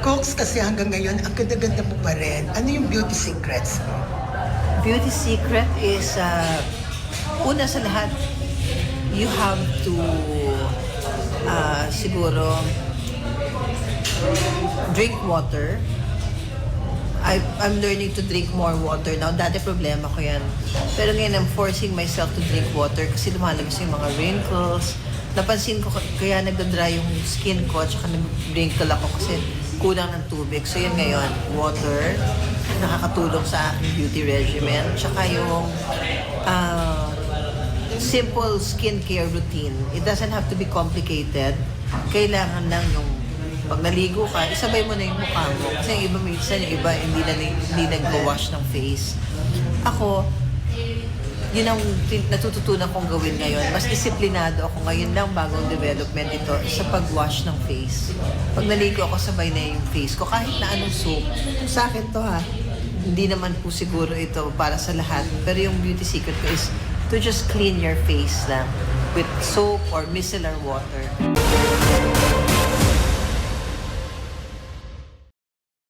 Cooks kasi hanggang ngayon, ang ganda-ganda mo pa rin. Ano yung beauty secrets mo? Beauty secret is, uh, una sa lahat, you have to, uh, siguro, drink water. I, I'm learning to drink more water now. Dati problema ko yan. Pero ngayon, I'm forcing myself to drink water kasi lumalabas yung mga wrinkles. Napansin ko, kaya nagdadry yung skin ko at saka nag-wrinkle ako kasi kulang ng tubig. So yun ngayon, water, nakakatulong sa beauty regimen. Tsaka yung ah, simple skincare routine. It doesn't have to be complicated. Kailangan lang yung pag naligo ka, isabay mo na yung mukha mo. Kasi yung iba, minsan yung iba, hindi, na, hindi nag-wash ng face. Ako, yun ang natututunan kong gawin ngayon. Mas disiplinado ako ngayon lang bagong development ito sa pag-wash ng face. Pag naligo ako, sabay na yung face ko. Kahit na anong soap. Sa akin to ha. Hindi naman po siguro ito para sa lahat. Pero yung beauty secret ko is to just clean your face lang with soap or micellar water.